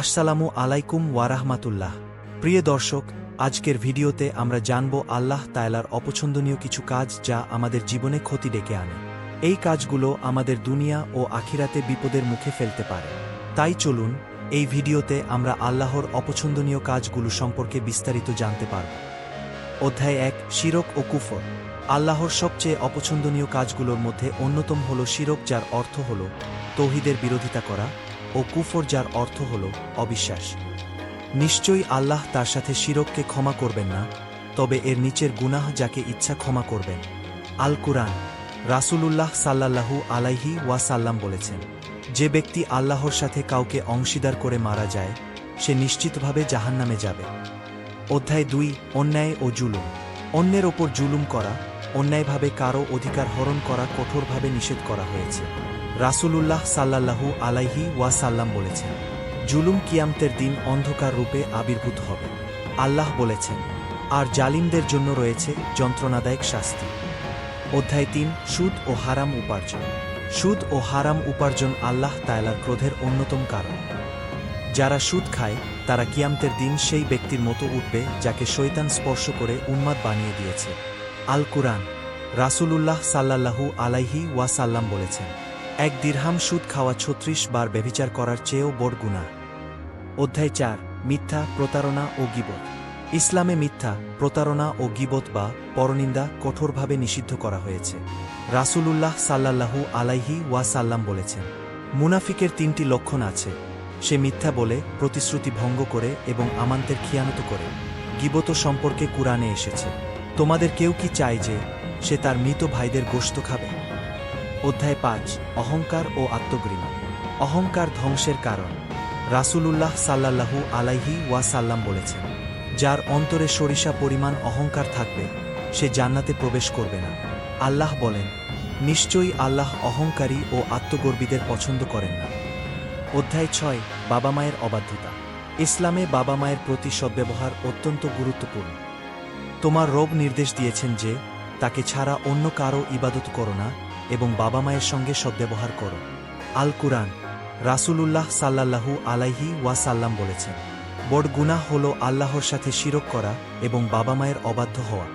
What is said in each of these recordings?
আসসালামু আলাইকুম ওয়ারাহমাতুল্লাহ প্রিয় দর্শক, আজকের ভিডিওতে আমরা জানব আল্লাহ তায়লার অপছন্দনীয় কিছু কাজ যা আমাদের জীবনে ক্ষতি ডেকে আনে। এই কাজগুলো আমাদের দুনিয়া ও আখিরাতে বিপদের মুখে ফেলতে পারে। তাই চলুন, এই ভিডিওতে আমরা আল্লাহর অপছন্দনীয় কাজগুলো সম্পর্কে বিস্তারিত জানতে পারব। অধ্যায় এক, শিরক ও কুফর। আল্লাহর সবচেয়ে অপছন্দনীয় কাজগুলোর মধ্যে অন্যতম হল শিরক, যার অর্থ হল তৌহিদের বিরোধিতা করা ও কুফর যার অর্থ হল অবিশ্বাস। নিশ্চয়ই আল্লাহ তার সাথে শিরককে ক্ষমা করবেন না, তবে এর নিচের গুনাহ যাকে ইচ্ছা ক্ষমা করবেন। আল কুরআন, রাসূলুল্লাহ সাল্লাল্লাহু আলাইহি ওয়াসাল্লাম বলেছেন, যে ব্যক্তি আল্লাহর সাথে কাউকে অংশীদার করে মারা যায়, সে নিশ্চিতভাবে জাহান্নামে যাবে। অধ্যায় দুই, অন্যায় ও জুলুম। অন্যের ওপর জুলুম করা, অন্যায়ভাবে কারও অধিকার হরণ করা কঠোরভাবে নিষেধ করা হয়েছে। রাসূলুল্লাহ সাল্লাল্লাহু আলাইহি ওয়াসাল্লাম বলেছেন, জুলুম কিয়ামতের দিন অন্ধকার রূপে আবির্ভূত হবে। আল্লাহ বলেছেন, আর জালিমদের জন্য রয়েছে যন্ত্রণাদায়ক শাস্তি। অধ্যায় তিন, সুদ ও হারাম উপার্জন। সুদ ও হারাম উপার্জন আল্লাহ তায়লার ক্রোধের অন্যতম কারণ। যারা সুদ খায়, তারা কিয়ামতের দিন সেই ব্যক্তির মতো উঠবে যাকে শৈতান স্পর্শ করে উন্মাদ বানিয়ে দিয়েছে। আল কুরআন রাসূলুল্লাহ সাল্লাল্লাহু আলাইহি ওয়াসাল্লাম বলেছেন এক দিরহাম সুদ খাওয়া ছত্রিশ বার ব্যভিচার করার চেয়েও বড় গুনাহ অধ্যায় চার, মিথ্যা, প্রতারণা ও গিবত। ইসলামে মিথ্যা, প্রতারণা ও গিবত বা পরনিন্দা কঠোরভাবে নিষিদ্ধ করা হয়েছে। রাসূলুল্লাহ সাল্লাল্লাহু আলাইহি ওয়াসাল্লাম বলেছেন, মুনাফিকের তিনটি লক্ষণ আছে। সে মিথ্যা বলে, প্রতিশ্রুতি ভঙ্গ করে এবং আমান্তের খিয়ানত করে। গিবত সম্পর্কে কুরআনে এসেছে, তোমাদের কেউ কি চায় যে সে তার মৃত ভাইদের গোশত খাবে? অধ্যায় পাঁচ, অহংকার ও আত্মগ্রীমা অহংকার ধ্বংসের কারণ। রাসূলুল্লাহ সাল্লাল্লাহু আলাইহি ওয়াসাল্লাম বলেছেন, যার অন্তরে সরিষা পরিমাণ অহংকার থাকবে, সে জান্নাতে প্রবেশ করবে না। আল্লাহ বলেন, নিশ্চয়ই আল্লাহ অহংকারী ও আত্মগর্বীদের পছন্দ করেন না। অধ্যায় ছয়, বাবা মায়ের অবাধ্যতা। ইসলামে বাবা মায়ের প্রতি সদ্ব্যবহার অত্যন্ত গুরুত্বপূর্ণ। তোমার রব নির্দেশ দিয়েছেন যে, তাকে ছাড়া অন্য কারও ইবাদত করো না এবং বাবা মায়ের সঙ্গে সদ্ব্যবহার করো। আল কুরআন রাসূলুল্লাহ সাল্লাল্লাহু আলাইহি ওয়াসাল্লাম বলেছেন, বড় গুনাহ হল আল্লাহর সাথে শিরক করা এবং বাবা মায়ের অবাধ্য হওয়া।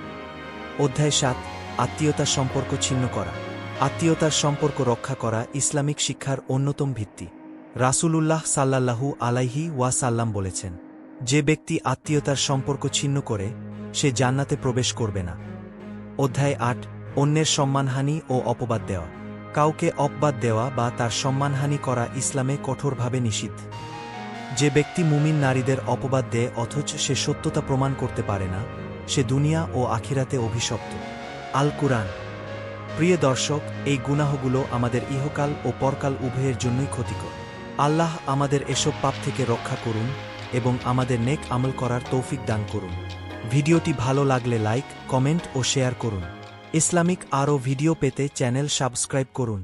অধ্যায় সাত, আত্মীয়তার সম্পর্ক ছিন্ন করা। আত্মীয়তার সম্পর্ক রক্ষা করা ইসলামিক শিক্ষার অন্যতম ভিত্তি। রাসূলুল্লাহ সাল্লাল্লাহু আলাইহি ওয়াসাল্লাম বলেছেন, যে ব্যক্তি আত্মীয়তার সম্পর্ক ছিন্ন করে, সে জান্নাতে প্রবেশ করবে না। অধ্যায় আট অন্যের সম্মানহানি ও অপবাদ দেওয়া। কাউকে অপবাদ দেওয়া বা তার সম্মানহানি করা ইসলামে কঠোরভাবে নিষিদ্ধ। যে ব্যক্তি মুমিন নারীদের অপবাদ দেয় অথচ সে সত্যতা প্রমাণ করতে পারে না, সে দুনিয়া ও আখিরাতে অভিশপ্ত। আল কুরআন। প্রিয় দর্শক, এই গুনাহগুলো আমাদের ইহকাল ও পরকাল উভয়ের জন্যই ক্ষতিকর। আল্লাহ আমাদের এসব পাপ থেকে রক্ষা করুন এবং আমাদের নেক আমল করার তৌফিক দান করুন। ভিডিওটি ভালো লাগলে লাইক, কমেন্ট ও শেয়ার করুন। ইসলামিক আরও ভিডিও পেতে চ্যানেল সাবস্ক্রাইব করুন।